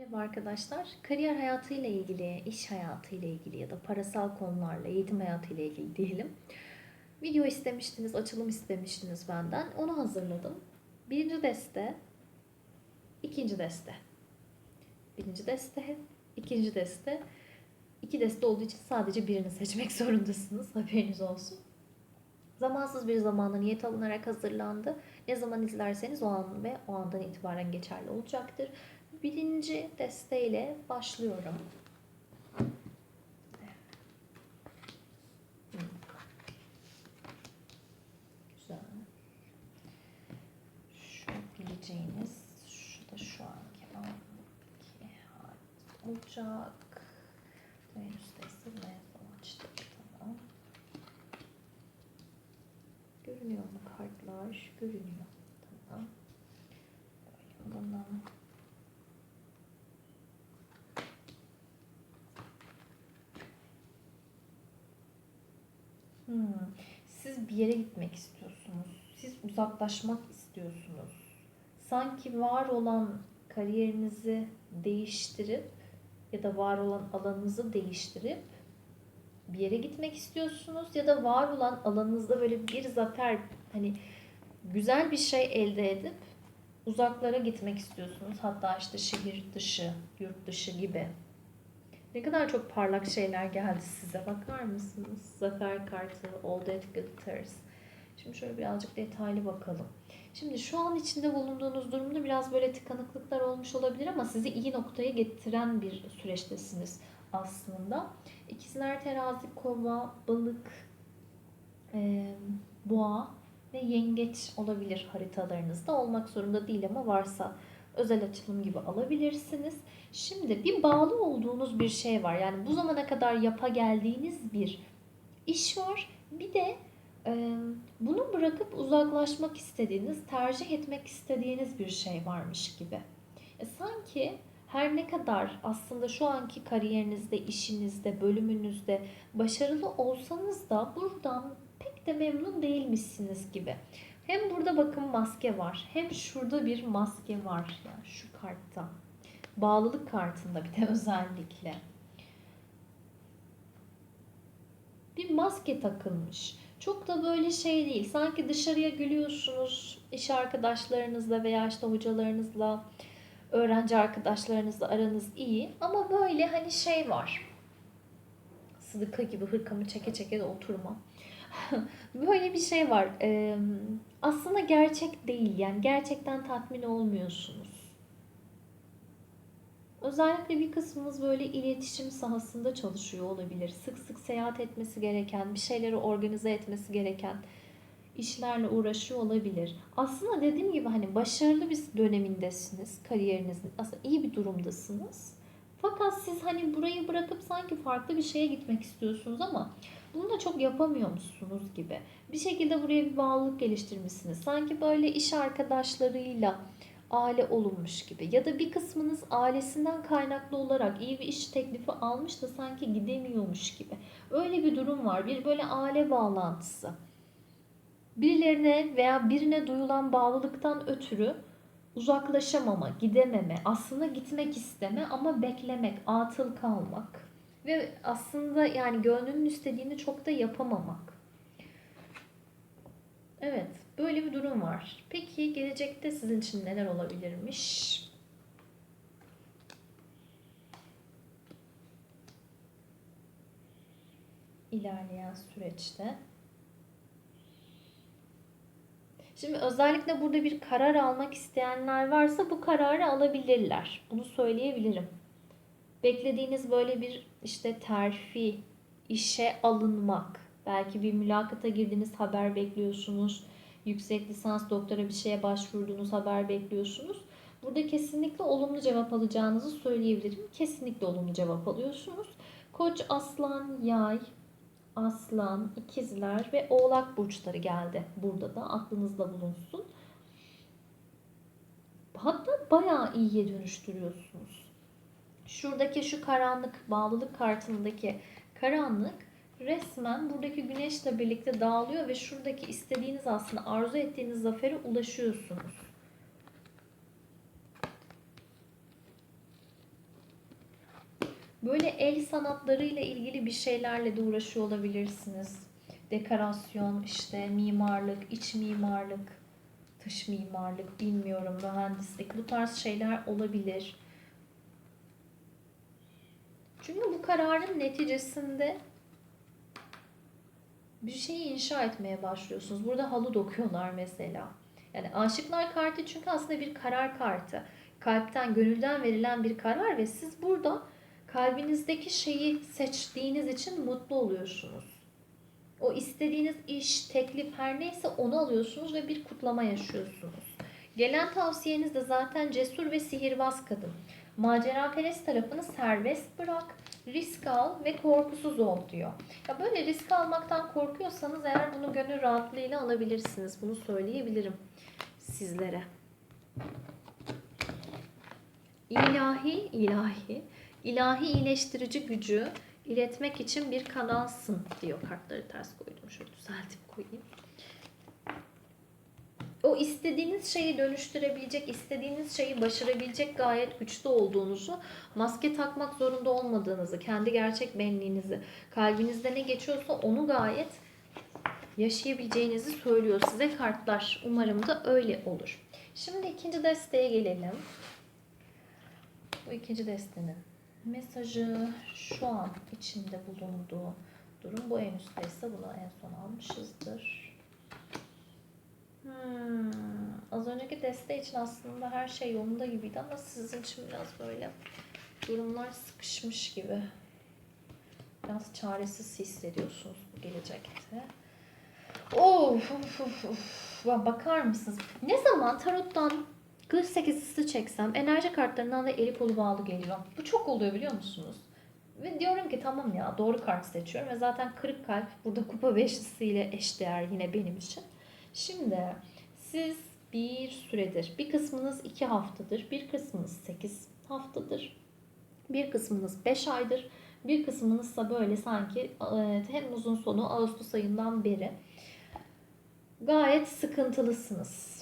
Merhaba arkadaşlar. Kariyer hayatıyla ilgili, iş hayatıyla ilgili ya da parasal konularla, eğitim hayatıyla ilgili diyelim. Video istemiştiniz, açılım istemiştiniz benden. Onu hazırladım. Birinci deste, ikinci deste. Birinci deste, ikinci deste. İki deste olduğu için sadece birini seçmek zorundasınız. Haberiniz olsun. Zamansız bir zamanda niyet alınarak hazırlandı. Ne zaman izlerseniz o an ve o andan itibaren geçerli olacaktır. Birinci desteğiyle başlıyorum. Hmm. Güzel. Şu bileceğiniz, şu da şu anki anki hali olacak. Venüs destek mevzu açtık. Tamam. Görünüyor mu kartlar? Görünüyor. Tamam. Böyle alalım. Hmm. Bir yere gitmek istiyorsunuz. Siz uzaklaşmak istiyorsunuz. Sanki var olan kariyerinizi değiştirip ya da var olan alanınızı değiştirip bir yere gitmek istiyorsunuz ya da var olan alanınızda böyle bir zafer hani güzel bir şey elde edip uzaklara gitmek istiyorsunuz. Hatta işte şehir dışı, yurt dışı gibi. Ne kadar çok parlak şeyler geldi size. Bakar mısınız? Zafer kartı, All That Glitters. Şimdi şöyle birazcık detaylı bakalım. Şimdi şu an içinde bulunduğunuz durumda biraz böyle tıkanıklıklar olmuş olabilir ama sizi iyi noktaya getiren bir süreçtesiniz aslında. İkizler, terazi, kova, balık, e, boğa ve yengeç olabilir haritalarınızda. Olmak zorunda değil ama varsa özel açılım gibi alabilirsiniz. Şimdi bir bağlı olduğunuz bir şey var. Yani bu zamana kadar yapa geldiğiniz bir iş var. Bir de e, bunu bırakıp uzaklaşmak istediğiniz, tercih etmek istediğiniz bir şey varmış gibi. E, sanki her ne kadar aslında şu anki kariyerinizde, işinizde, bölümünüzde başarılı olsanız da buradan pek de memnun değilmişsiniz gibi. Hem burada bakın maske var, hem şurada bir maske var yani şu kartta. Bağlılık kartında bir de özellikle. Bir maske takılmış. Çok da böyle şey değil. Sanki dışarıya gülüyorsunuz iş arkadaşlarınızla veya işte hocalarınızla, öğrenci arkadaşlarınızla aranız iyi. Ama böyle hani şey var. Sıdıka gibi hırkamı çeke çeke de oturma. böyle bir şey var. Ee, aslında gerçek değil. Yani gerçekten tatmin olmuyorsunuz. Özellikle bir kısmınız böyle iletişim sahasında çalışıyor olabilir. Sık sık seyahat etmesi gereken, bir şeyleri organize etmesi gereken işlerle uğraşıyor olabilir. Aslında dediğim gibi hani başarılı bir dönemindesiniz kariyerinizin. Aslında iyi bir durumdasınız. Fakat siz hani burayı bırakıp sanki farklı bir şeye gitmek istiyorsunuz ama bunu da çok yapamıyormuşsunuz gibi. Bir şekilde buraya bir bağlılık geliştirmişsiniz. Sanki böyle iş arkadaşlarıyla aile olunmuş gibi ya da bir kısmınız ailesinden kaynaklı olarak iyi bir iş teklifi almış da sanki gidemiyormuş gibi. Öyle bir durum var. Bir böyle aile bağlantısı. Birilerine veya birine duyulan bağlılıktan ötürü uzaklaşamama, gidememe, aslında gitmek isteme ama beklemek, atıl kalmak ve aslında yani gönlünün istediğini çok da yapamamak. Evet, böyle bir durum var. Peki gelecekte sizin için neler olabilirmiş? İlerleyen süreçte. Şimdi özellikle burada bir karar almak isteyenler varsa bu kararı alabilirler. Bunu söyleyebilirim. Beklediğiniz böyle bir işte terfi, işe alınmak, belki bir mülakata girdiniz haber bekliyorsunuz. Yüksek lisans doktora bir şeye başvurduğunuz haber bekliyorsunuz. Burada kesinlikle olumlu cevap alacağınızı söyleyebilirim. Kesinlikle olumlu cevap alıyorsunuz. Koç, aslan, yay, aslan, ikizler ve oğlak burçları geldi. Burada da aklınızda bulunsun. Hatta bayağı iyiye dönüştürüyorsunuz. Şuradaki şu karanlık bağlılık kartındaki karanlık resmen buradaki güneşle birlikte dağılıyor ve şuradaki istediğiniz aslında arzu ettiğiniz zafere ulaşıyorsunuz. Böyle el sanatlarıyla ilgili bir şeylerle de uğraşıyor olabilirsiniz. Dekorasyon, işte mimarlık, iç mimarlık, dış mimarlık, bilmiyorum, mühendislik bu tarz şeyler olabilir. Çünkü bu kararın neticesinde bir şeyi inşa etmeye başlıyorsunuz. Burada halı dokuyorlar mesela. Yani aşıklar kartı çünkü aslında bir karar kartı. Kalpten, gönülden verilen bir karar ve siz burada kalbinizdeki şeyi seçtiğiniz için mutlu oluyorsunuz. O istediğiniz iş, teklif her neyse onu alıyorsunuz ve bir kutlama yaşıyorsunuz. Gelen tavsiyeniz de zaten cesur ve sihirbaz kadın. Maceraperest tarafını serbest bırak, risk al ve korkusuz ol diyor. Ya böyle risk almaktan korkuyorsanız eğer bunu gönül rahatlığıyla alabilirsiniz. Bunu söyleyebilirim sizlere. İlahi, ilahi, ilahi iyileştirici gücü iletmek için bir kanalsın diyor. Kartları ters koydum. Şöyle düzeltip koyayım. O istediğiniz şeyi dönüştürebilecek, istediğiniz şeyi başarabilecek gayet güçlü olduğunuzu, maske takmak zorunda olmadığınızı, kendi gerçek benliğinizi, kalbinizde ne geçiyorsa onu gayet yaşayabileceğinizi söylüyor size kartlar. Umarım da öyle olur. Şimdi ikinci desteğe gelelim. Bu ikinci destenin mesajı şu an içinde bulunduğu durum. Bu en üstteyse bunu en son almışızdır. Hmm, az önceki deste için aslında her şey yolunda gibiydi ama sizin için biraz böyle durumlar sıkışmış gibi. Biraz çaresiz hissediyorsunuz bu gelecekte. Of, of, of, Bakar mısınız? Ne zaman tarottan kılıç sekizlisi çeksem enerji kartlarından da eli kolu bağlı geliyor. Bu çok oluyor biliyor musunuz? Ve diyorum ki tamam ya doğru kart seçiyorum ve zaten kırık kalp burada kupa beşlisiyle eşdeğer yine benim için. Şimdi siz bir süredir bir kısmınız iki haftadır, bir kısmınız sekiz haftadır, bir kısmınız beş aydır, bir kısmınızsa böyle sanki e, Temmuz'un sonu Ağustos ayından beri gayet sıkıntılısınız.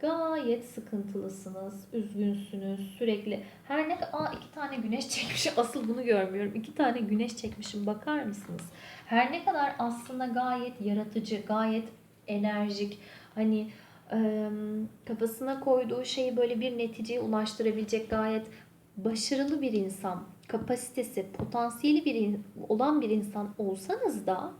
Gayet sıkıntılısınız, üzgünsünüz, sürekli. Her ne aa iki tane güneş çekmişim, asıl bunu görmüyorum. İki tane güneş çekmişim, bakar mısınız? Her ne kadar aslında gayet yaratıcı, gayet enerjik, hani e, kafasına koyduğu şeyi böyle bir neticeye ulaştırabilecek gayet başarılı bir insan, kapasitesi, potansiyeli bir olan bir insan olsanız da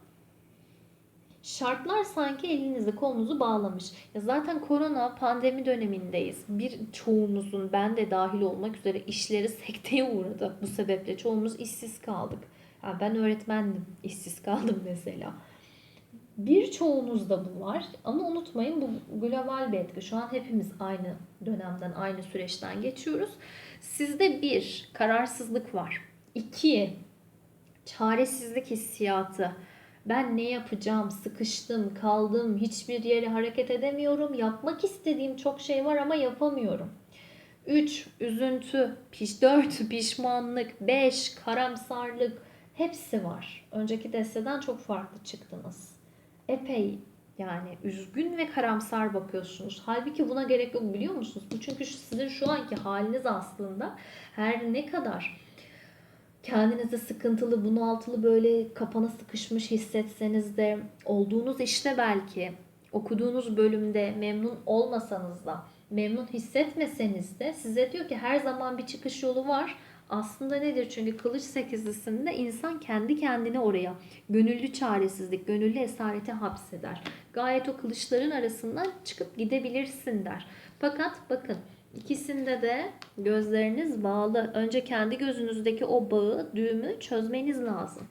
şartlar sanki elinizi kolunuzu bağlamış. Ya zaten korona pandemi dönemindeyiz. Bir çoğumuzun ben de dahil olmak üzere işleri sekteye uğradı. Bu sebeple çoğumuz işsiz kaldık. Ya ben öğretmendim. işsiz kaldım mesela. Birçoğunuzda bu var ama unutmayın bu global bir etki. Şu an hepimiz aynı dönemden, aynı süreçten geçiyoruz. Sizde bir, kararsızlık var. İki, çaresizlik hissiyatı. Ben ne yapacağım? Sıkıştım, kaldım, hiçbir yere hareket edemiyorum. Yapmak istediğim çok şey var ama yapamıyorum. 3. Üzüntü. Piş, 4. Pişmanlık. 5. Karamsarlık. Hepsi var. Önceki desteden çok farklı çıktınız. Epey yani üzgün ve karamsar bakıyorsunuz. Halbuki buna gerek yok biliyor musunuz? Bu çünkü sizin şu anki haliniz aslında her ne kadar kendinizi sıkıntılı, bunaltılı böyle kapana sıkışmış hissetseniz de olduğunuz işte belki okuduğunuz bölümde memnun olmasanız da memnun hissetmeseniz de size diyor ki her zaman bir çıkış yolu var. Aslında nedir? Çünkü kılıç sekizlisinde insan kendi kendine oraya gönüllü çaresizlik, gönüllü esarete hapseder. Gayet o kılıçların arasından çıkıp gidebilirsin der. Fakat bakın İkisinde de gözleriniz bağlı. Önce kendi gözünüzdeki o bağı, düğümü çözmeniz lazım.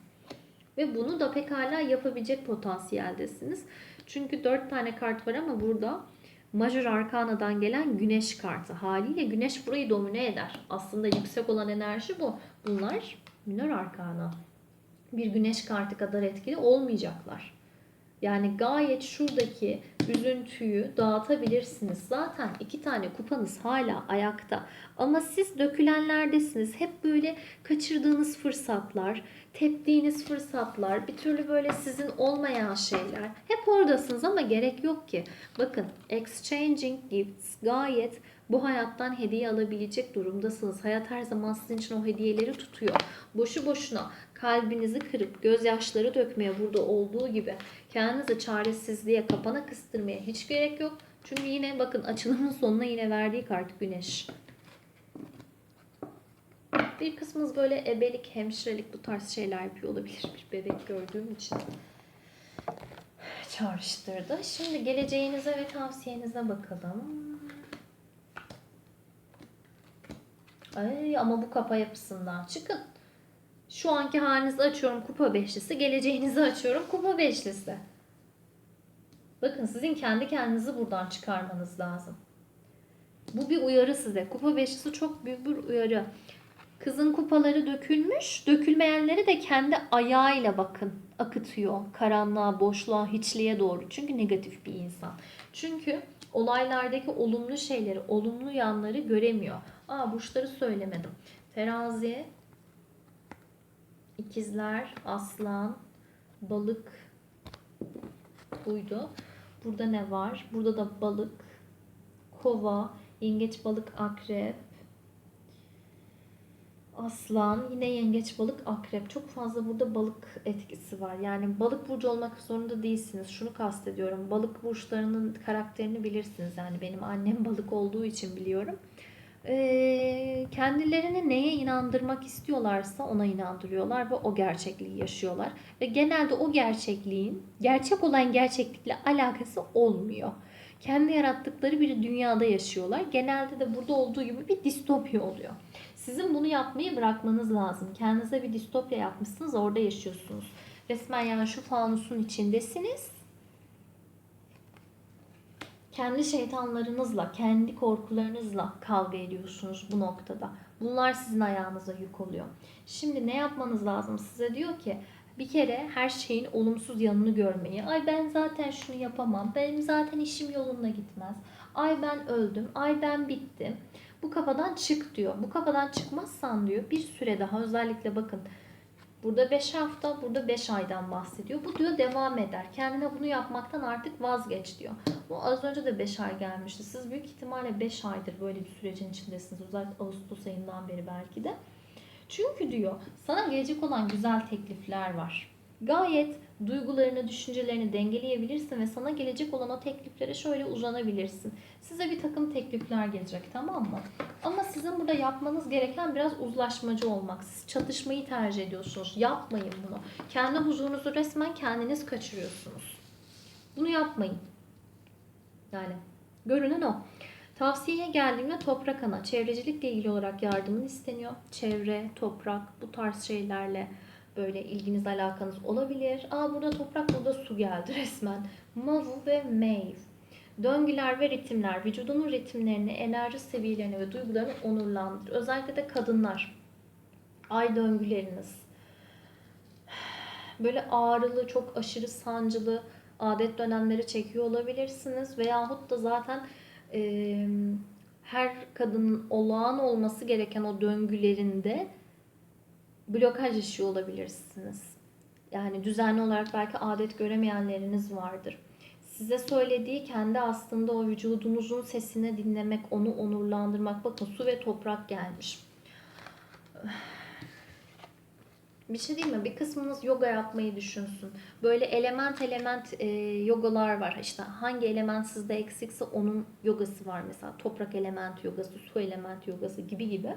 Ve bunu da pekala yapabilecek potansiyeldesiniz. Çünkü dört tane kart var ama burada Major Arkana'dan gelen güneş kartı. Haliyle güneş burayı domine eder. Aslında yüksek olan enerji bu. Bunlar minor arkana. Bir güneş kartı kadar etkili olmayacaklar. Yani gayet şuradaki üzüntüyü dağıtabilirsiniz. Zaten iki tane kupanız hala ayakta. Ama siz dökülenlerdesiniz. Hep böyle kaçırdığınız fırsatlar, teptiğiniz fırsatlar, bir türlü böyle sizin olmayan şeyler. Hep oradasınız ama gerek yok ki. Bakın exchanging gifts gayet Bu hayattan hediye alabilecek durumdasınız. Hayat her zaman sizin için o hediyeleri tutuyor. Boşu boşuna kalbinizi kırıp gözyaşları dökmeye burada olduğu gibi kendinizi çaresizliğe, kapana kıstırmaya hiç gerek yok. Çünkü yine bakın açılımın sonuna yine verdiği kart güneş. Bir kısmınız böyle ebelik, hemşirelik bu tarz şeyler yapıyor olabilir. Bir bebek gördüğüm için çağrıştırdı. Şimdi geleceğinize ve tavsiyenize bakalım. Ay ama bu kafa yapısından çıkın. Şu anki halinizi açıyorum kupa beşlisi. Geleceğinizi açıyorum kupa beşlisi. Bakın sizin kendi kendinizi buradan çıkarmanız lazım. Bu bir uyarı size. Kupa beşlisi çok büyük bir uyarı. Kızın kupaları dökülmüş. Dökülmeyenleri de kendi ayağıyla bakın akıtıyor. Karanlığa, boşluğa, hiçliğe doğru. Çünkü negatif bir insan. Çünkü olaylardaki olumlu şeyleri, olumlu yanları göremiyor. Aa burçları söylemedim. Terazi, ikizler, aslan, balık buydu. Burada ne var? Burada da balık, kova, yengeç, balık, akrep, aslan, yine yengeç, balık, akrep. Çok fazla burada balık etkisi var. Yani balık burcu olmak zorunda değilsiniz. Şunu kastediyorum. Balık burçlarının karakterini bilirsiniz. Yani benim annem balık olduğu için biliyorum. Ee, kendilerini neye inandırmak istiyorlarsa ona inandırıyorlar ve o gerçekliği yaşıyorlar. Ve genelde o gerçekliğin gerçek olan gerçeklikle alakası olmuyor. Kendi yarattıkları bir dünyada yaşıyorlar. Genelde de burada olduğu gibi bir distopya oluyor. Sizin bunu yapmayı bırakmanız lazım. Kendinize bir distopya yapmışsınız, orada yaşıyorsunuz. Resmen yani şu fanusun içindesiniz. Kendi şeytanlarınızla, kendi korkularınızla kavga ediyorsunuz bu noktada. Bunlar sizin ayağınıza yük oluyor. Şimdi ne yapmanız lazım? Size diyor ki bir kere her şeyin olumsuz yanını görmeyi. Ay ben zaten şunu yapamam. Benim zaten işim yolunda gitmez. Ay ben öldüm. Ay ben bittim. Bu kafadan çık diyor. Bu kafadan çıkmazsan diyor bir süre daha özellikle bakın Burada 5 hafta, burada 5 aydan bahsediyor. Bu diyor devam eder. Kendine bunu yapmaktan artık vazgeç diyor. Bu az önce de 5 ay gelmişti. Siz büyük ihtimalle 5 aydır böyle bir sürecin içindesiniz. Özellikle Ağustos ayından beri belki de. Çünkü diyor sana gelecek olan güzel teklifler var. Gayet duygularını, düşüncelerini dengeleyebilirsin ve sana gelecek olan o tekliflere şöyle uzanabilirsin. Size bir takım teklifler gelecek tamam mı? Ama sizin burada yapmanız gereken biraz uzlaşmacı olmak. Siz çatışmayı tercih ediyorsunuz. Yapmayın bunu. Kendi huzurunuzu resmen kendiniz kaçırıyorsunuz. Bunu yapmayın. Yani görünen o. Tavsiyeye geldiğimde toprak ana, çevrecilikle ilgili olarak yardımın isteniyor. Çevre, toprak, bu tarz şeylerle böyle ilginiz alakanız olabilir. Aa burada toprak, burada su geldi resmen. Mavu ve Maeve. Döngüler ve ritimler, vücudunun ritimlerini, enerji seviyelerini ve duygularını onurlandır. Özellikle de kadınlar. Ay döngüleriniz. Böyle ağrılı, çok aşırı sancılı adet dönemleri çekiyor olabilirsiniz. Veyahut da zaten e, her kadının olağan olması gereken o döngülerinde blokaj yaşıyor olabilirsiniz. Yani düzenli olarak belki adet göremeyenleriniz vardır. Size söylediği kendi aslında o vücudunuzun sesini dinlemek, onu onurlandırmak. Bakın su ve toprak gelmiş. Bir şey değil mi? Bir kısmınız yoga yapmayı düşünsün. Böyle element element e, yogalar var. İşte hangi element sizde eksikse onun yogası var mesela. Toprak element yogası, su element yogası gibi gibi.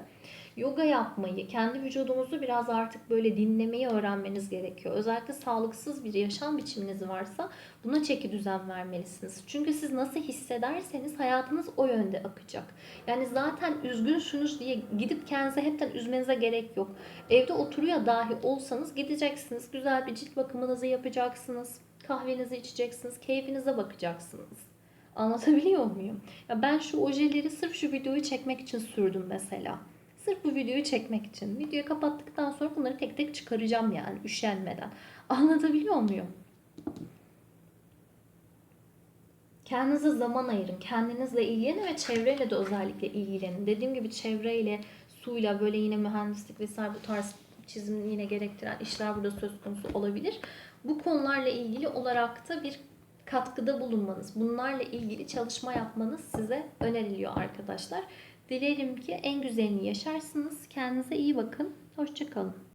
Yoga yapmayı, kendi vücudunuzu biraz artık böyle dinlemeyi öğrenmeniz gerekiyor. Özellikle sağlıksız bir yaşam biçiminiz varsa buna çeki düzen vermelisiniz. Çünkü siz nasıl hissederseniz hayatınız o yönde akacak. Yani zaten üzgünsünüz diye gidip kendinize hepten üzmenize gerek yok. Evde oturuyor dahi olsanız gideceksiniz. Güzel bir cilt bakımınızı yapacaksınız. Kahvenizi içeceksiniz. Keyfinize bakacaksınız. Anlatabiliyor muyum? Ya ben şu ojeleri sırf şu videoyu çekmek için sürdüm mesela. Sırf bu videoyu çekmek için. Videoyu kapattıktan sonra bunları tek tek çıkaracağım yani üşenmeden. Anlatabiliyor muyum? Kendinize zaman ayırın. Kendinizle ilgilenin ve çevreyle de özellikle ilgilenin. Dediğim gibi çevreyle, suyla böyle yine mühendislik vesaire bu tarz çizim yine gerektiren işler burada söz konusu olabilir. Bu konularla ilgili olarak da bir katkıda bulunmanız, bunlarla ilgili çalışma yapmanız size öneriliyor arkadaşlar. Dilerim ki en güzelini yaşarsınız. Kendinize iyi bakın. Hoşçakalın.